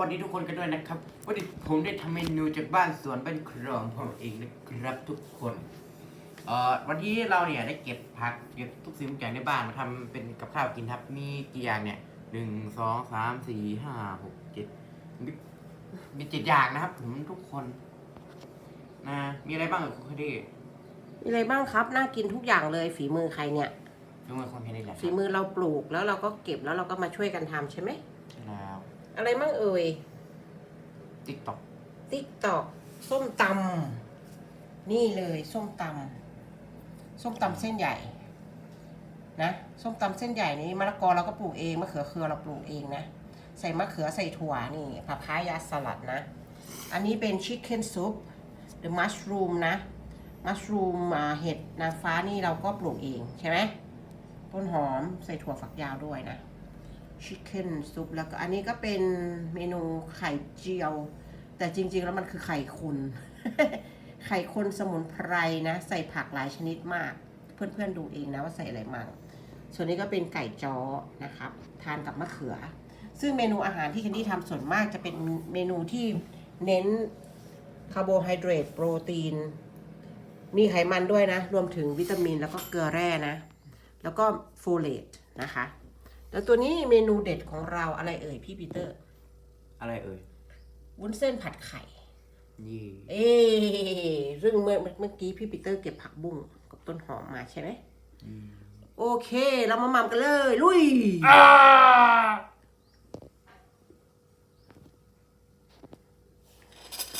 วัสดีทุกคนกันด้วยนะครับวันนี้ผมได้ทำเมนูจากบ้านสวนบ้านครองของเองนะครับทุกคนเอ่อวันนี้เราเนี่ยได้เก็บผักเก็บทุกสิ่งทุกอย่างในบ้านมาทำเป็นกับข้าวกินครับมีกี่อย่างเนี่ยหนึ่งสองสามสี่ห้าหกเจ็ดมีมีเจ็ดอย่างนะครับ ผมทุกคนนะมีอะไรบ้างเอ่ยคุณคดีมีอะไรบ้างครับน่ากินทุกอย่างเลยฝีมือใครเนี่ยยกมือคนแค่นี้แหละฝีมือเราปลูกแล้วเราก็เก็บแล้วเราก็มาช่วยกันทำใช่ไหมใช่แล้ว อะไรบ้างเอ่ยติ๊กต็อกติ๊กตอกส้มตำนี่เลยส้มตำส้มตำเส้นใหญ่ นะส้มตำเส้นใหญ่นี้มะละกอเราก็ปลูกเองมะเขือเคือเราปลูกเองนะใส่มะเขือใส่ถั่วนี่ผักพายาสลัดนะ อันนี้เป็นชิคเก้นซุปหรือมัชรูมนะมัชรูมเห็ดนางฟ้านี่เราก็ปลูกเองใช่ไหมต้นหอมใส่ถั่วฝักยาวด้วยนะ ชิคเก้นซุปแล้วก็อันนี้ก็เป็นเมนูไข่เจียว แต่จริง ๆ แล้วมันคือไข่คุณไข่คนสมุนไพรนะ ใส่ผักหลายชนิดมาก เพื่อนๆดูเองนะว่าใส่อะไรมั่งส่วนนี้ก็เป็นไก่จ้อนะครับ ทานกับมะเขือ ซึ่งเมนูอาหารที่แคนดี้ทำส่วนมากจะเป็นเมนูที่เน้นคาร์โบไฮเดรตโปรตีน มีไขมันด้วยนะ รวมถึงวิตามินแล้วก็เกลือแร่นะ แล้วก็โฟเลตนะคะ แล้วตัวนี้เมนูเด็ดของเราอะไรเอ่ยพี่ปีเตอร์ อะไรเอ่ยวุ้นเส้นผัดไข่ ยี่เอ๊ะซึ่งเมื่อเมื่อกี้พี่ปีเตอร์เก็บผักบุ้งกับต้นหอมมาใช่ไหม โอเค เรามาหม่ำกันเลย ลุย อ่า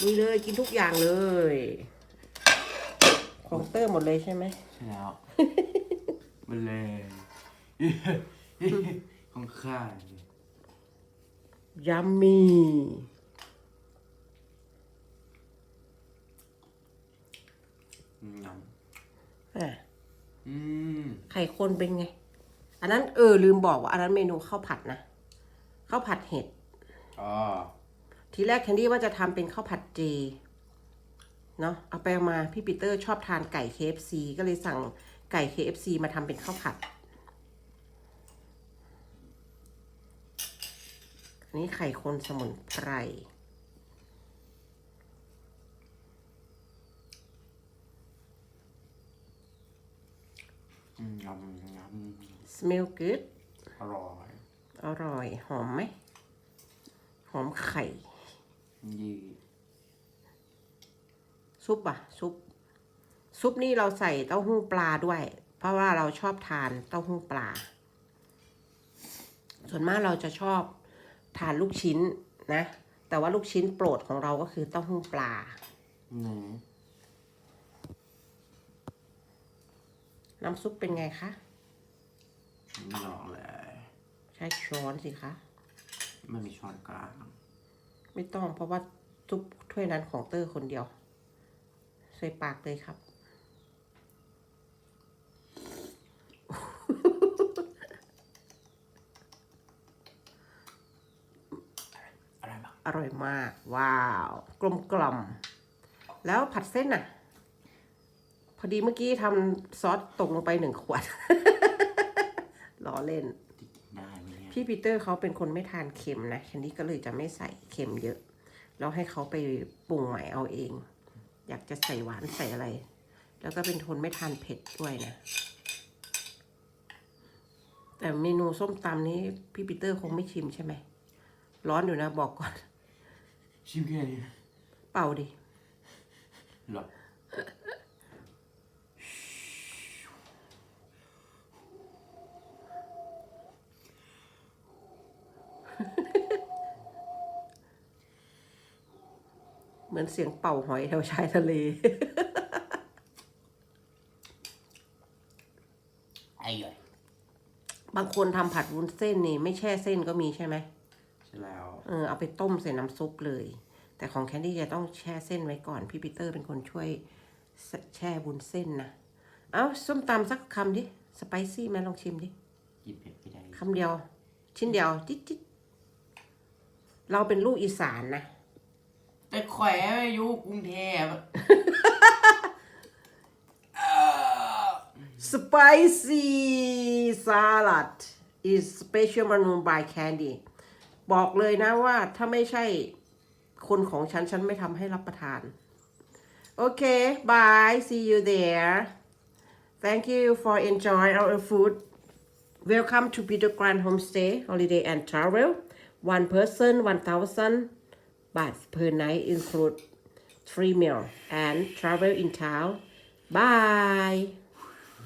ลุยเลยกินทุกอย่างเลย ของเตอร์หมดเลยใช่ไหมใช่แล้วมันเลย ของข้าเนี่ยยัมมี่ยอะำอืมไข่คนเป็นไง อันนั้นเออลืมบอกว่าอันนั้นเมนูข้าวผัดนะข้าวผัดเห็ด อ๋อทีแรกแคนดี้ว่าจะทำเป็นข้าวผัดเจ เนาะเอาไปเอามาพี่ปีเตอร์ชอบทานไก่ KFC ก็เลยสั่งไก่ KFC มาทำเป็นข้าวผัด นนี้ไข่คนสมุนไพรอืมยำยำ smell good อร่อย อร่อย หอมไหม หอมไข่ยี่ซุปอะซุป ซุปนี่เราใส่เต้าหู้ปลาด้วย เพราะว่าเราชอบทานเต้าหู้ปลา ส่วนมากเราจะชอบ ทานลูกชิ้นนะ แต่ว่าลูกชิ้นโปรดของเราก็คือเต้าหู้ปลาหนูน้ำซุปเป็นไงคะไม่ลองเลย ใช้ช้อนสิคะไม่มีช้อนกลาง ไม่ต้องเพราะว่าซุปถ้วยนั้นของเตอร์คนเดียว ใส่ปากเลยครับ อะไรบ้างอร่อยมาก ว้าว กลมกล่อม แล้วผัดเส้นน่ะ พอดีเมื่อกี้ทำซอสตกลงไปหนึ่งขวด ล้อเล่นที่กินได้ไหมเนี่ยพี่ปีเตอร์เขาเป็นคนไม่ทานเค็มนะแคนดี้ก็เลยจะไม่ใส่เค็มเยอะ แล้วให้เขาไปปรุงใหม่เอาเอง อยากจะใส่หวานใส่อะไร แล้วก็เป็นคนไม่ทานเผ็ดด้วยนะ แต่เมนูส้มตำนี้พี่ปีเตอร์คงไม่ชิมใช่ไหม ร้อนอยู่นะบอกก่อน ชิมแค่นี้เป่าดิหรอเหมือนเสียงเป่าหอยแถวชายทะเล ไอ้ย่อยบางคนทำผัดวุ้นเส้นนี่ ไม่แช่เส้นก็มีใช่ไหมใช่ แล้ว เออเอาไปต้มใส่น้ำซุปเลย แต่ของแคนดี้จะต้องแช่เส้นไว้ก่อน พี่ปีเตอร์เป็นคนช่วยแชแช่บุญเส้นนะ เอาส้มตำสักคำดิ สไปซี่ไหมลองชิมดิกินเผ็ดไม่ได้คำเดียว ชิ้นเดียวจิ๊ดจิ๊ดเราเป็นลูกอีสานนะ แต่แขวะอยู่กรุงเทพอะ spicy salad is special menu by Candy บอกเลยนะว่าถ้าไม่ใช่คนของฉัน ฉันไม่ทำให้รับประทาน โอเค bye see you there thank you for enjoy our food welcome to Peter Grand Homestay Holiday and Travel one person 1000 baht per night include three meal and travel in town bye